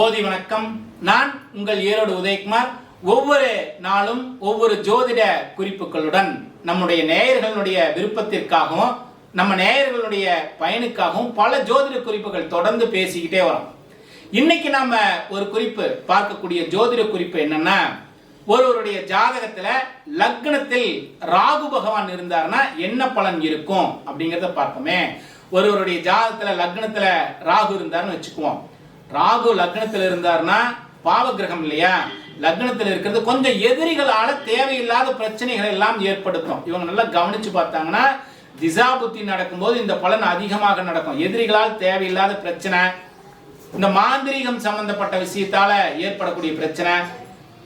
போதி வணக்கம். நான் உங்கள் ஈரோடு உதயகுமார். ஒவ்வொரு நாளும் ஒவ்வொரு ஜோதிட குறிப்புகளுடன் நம்முடைய நேயர்களுடைய விருப்பத்திற்காகவும் நம்ம நேயர்களுடைய பயனுக்காகவும் பல ஜோதிட குறிப்புகள் தொடர்ந்து பேசிக்கிட்டே வரோம். இன்னைக்கு நாம ஒரு குறிப்பு பார்க்கக்கூடிய ஜோதிட குறிப்பு என்னன்னா ஒருவருடைய ஜாதகத்துல லக்னத்தில் ராகு பகவான் இருந்தாருன்னா என்ன பலன் இருக்கும் அப்படிங்கறத பார்ப்போமே. ஒருவருடைய ஜாதகத்துல லக்னத்துல ராகு இருந்தாருன்னு வச்சுக்குவோம். ராகு லக்னத்தில் இருந்தார்னா பாவகிரகம் இல்லையா? லக்னத்தில் இருக்கிறது கொஞ்சம் எதிரிகளால தேவையில்லாத பிரச்சனைகளை எல்லாம் ஏற்படுத்தும். இவங்க நல்லா கவனிச்சு பார்த்தாங்கன்னா திசா புத்தி நடக்கும்போது இந்த பலன் அதிகமாக நடக்கும். எதிரிகளால் தேவையில்லாத பிரச்சனை இந்த மாந்திரீகம் சம்பந்தப்பட்ட விஷயத்தால ஏற்படக்கூடிய பிரச்சனை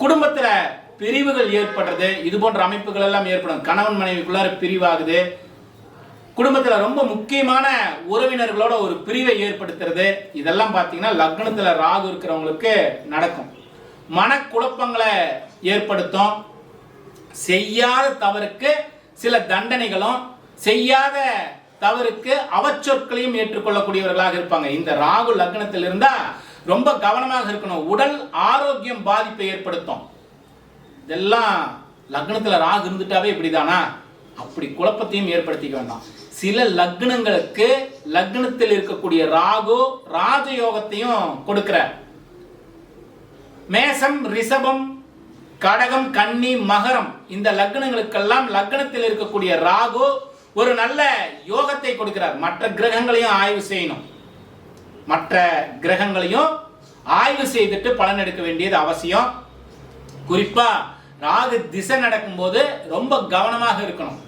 குடும்பத்துல பிரிவுகள் ஏற்படுறது இது போன்ற அமைப்புகள் எல்லாம் ஏற்படும். கணவன் மனைவிக்குள்ளார பிரிவாகுது. குடும்பத்தில் ரொம்ப முக்கியமான உறவினர்களோட ஒரு பிரிவை ஏற்படுத்துறது. இதெல்லாம் பார்த்தீங்கன்னா லக்னத்தில் ராகு இருக்கிறவங்களுக்கு நடக்கும். மனக்குழப்பங்களை ஏற்படுத்தும். செய்யாத தவறுக்கு சில தண்டனைகளும் செய்யாத தவறுக்கு அவச்சொற்களையும் ஏற்றுக்கொள்ளக்கூடியவர்களாக இருப்பாங்க. இந்த ராகு லக்னத்தில் இருந்தா ரொம்ப கவனமாக இருக்கணும். உடல் ஆரோக்கியம் பாதிப்பை ஏற்படுத்தும். இதெல்லாம் லக்னத்தில் ராகு இருந்துட்டாவே இப்படிதானா? அப்படி குழப்பத்தையும் ஏற்படுத்திக்க வேண்டாம். சில லக்னங்களுக்கு லக்னத்தில் இருக்கக்கூடிய ராகு ராஜயோகத்தையும் கொடுக்கிறார். மேசம் ரிஷபம் கடகம் கன்னி மகரம் இந்த லக்னங்களுக்கெல்லாம் லக்னத்தில் இருக்கக்கூடிய ராகு ஒரு நல்ல யோகத்தை கொடுக்கிறார். மற்ற கிரகங்களையும் ஆய்வு செய்யணும். மற்ற கிரகங்களையும் ஆய்வு செய்துட்டு பலன் எடுக்க வேண்டியது அவசியம். குறிப்பா ராகு திசை நடக்கும்போது ரொம்ப கவனமாக இருக்கணும்.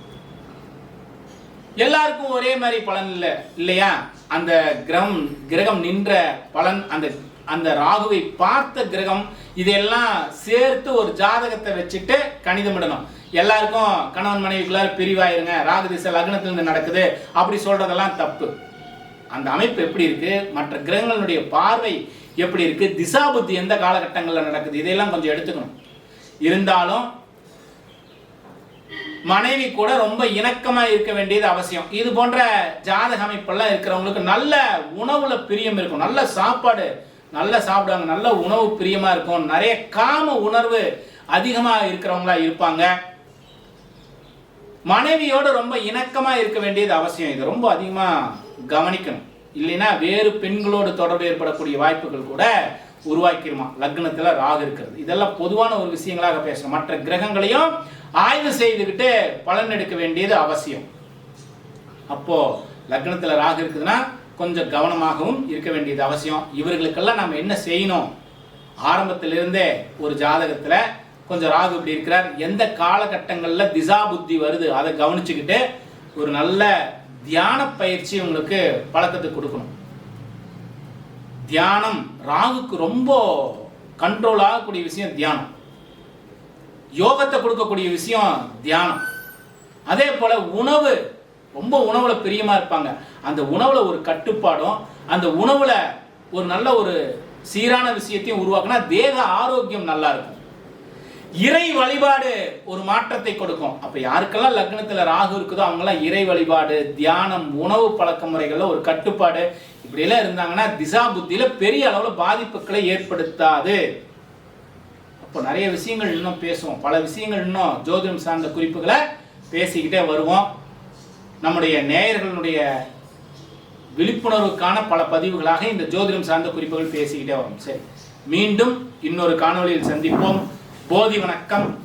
எல்லாருக்கும் ஒரே மாதிரி பலன் இல்லை இல்லையா? அந்த கிரகம் கிரகம் நின்ற பலன் அந்த அந்த ராகுவை பார்த்த கிரகம் இதெல்லாம் சேர்த்து ஒரு ஜாதகத்தை வச்சுட்டு கணிதமிடணும் எல்லாருக்கும் கணவன் மனைவிக்குள்ளார பிரிவாயிருங்க. ராகு திசை லக்னத்திலிருந்து நடக்குது. அப்படி சொல்றதெல்லாம் தப்பு. அந்த அமைப்பு எப்படி இருக்கு? மற்ற கிரகங்களுடைய பார்வை எப்படி இருக்கு? திசா புத்தி எந்த காலகட்டங்களில் நடக்குது? இதையெல்லாம் கொஞ்சம் எடுத்துக்கணும். இருந்தாலும் மனைவி கூட ரொம்ப இணக்கமா இருக்க வேண்டியது அவசியம். இது போன்ற ஜாதக அமைப்பெல்லாம் இருக்கிறவங்களுக்கு நல்ல உணவுல பிரியம் இருக்கும். நல்ல சாப்பாடு நல்லா சாப்பிடுவாங்க. நல்ல உணவு பிரியமா இருக்கும். நிறைய காம உணர்வு அதிகமா இருக்கிறவங்களா இருப்பாங்க. மனைவியோட ரொம்ப இணக்கமா இருக்க வேண்டியது அவசியம். இது ரொம்ப அதிகமா கவனிக்கணும். இல்லைன்னா வேறு பெண்களோடு தொடர்பு ஏற்படக்கூடிய வாய்ப்புகள் கூட உருவாக்கிடுமா லக்னத்தில் ராகு இருக்கிறது. இதெல்லாம் பொதுவான ஒரு விஷயங்களாக பேசணும். மற்ற கிரகங்களையும் ஆய்வு செய்துக்கிட்டு பலன் எடுக்க வேண்டியது அவசியம். அப்போ லக்னத்தில் ராகு இருக்குதுன்னா கொஞ்சம் கவனமாகவும் இருக்க வேண்டியது அவசியம். இவர்களுக்கெல்லாம் நம்ம என்ன செய்யணும்? ஆரம்பத்திலிருந்தே ஒரு ஜாதகத்தில் கொஞ்சம் ராகு இப்படி இருக்கிறார். எந்த காலகட்டங்களில் திசா புத்தி வருது அதை கவனிச்சுக்கிட்டு ஒரு நல்ல தியான பயிற்சி உங்களுக்கு பழக்கத்தை கொடுக்கணும். தியானம் ராகுக்கு ரொம்ப கண்ட்ரோல் ஆகக்கூடிய விஷயம் தியானம். யோகத்தை கொடுக்கக்கூடிய விஷயம் தியானம். அதே போல உணவு ரொம்ப உணவுல பிரியமா இருப்பாங்க. அந்த உணவுல ஒரு கட்டுப்பாடும் அந்த உணவுல ஒரு நல்ல ஒரு சீரான விஷயத்தையும் உருவாக்குனா தேக ஆரோக்கியம் நல்லா இருக்கும். இறை வழிபாடு ஒரு மாற்றத்தை கொடுக்கும். அப்ப யாருக்கெல்லாம் லக்னத்துல ராகு இருக்குதோ அவங்கெல்லாம் இறை வழிபாடு தியானம் உணவு பழக்க முறைகள்ல ஒரு கட்டுப்பாடு. இப்படி எல்லாம் இருந்தாங்கன்னா திசா புத்தியில பெரிய அளவுல பாதிப்புகளை ஏற்படுத்தாது. அப்போ நிறைய விஷயங்கள் இன்னும் பேசுவோம். பல விஷயங்கள் இன்னும் ஜோதிடம் சார்ந்த குறிப்புகளை பேசிக்கிட்டே வருவோம். நம்முடைய நேயர்களுடைய விழிப்புணர்வுக்கான பல பதிவுகளாக இந்த ஜோதிடம் சார்ந்த குறிப்புகள் பேசிக்கிட்டே வரும். சரி மீண்டும் இன்னொரு காணொளியில் சந்திப்போம். போதி வணக்கம்.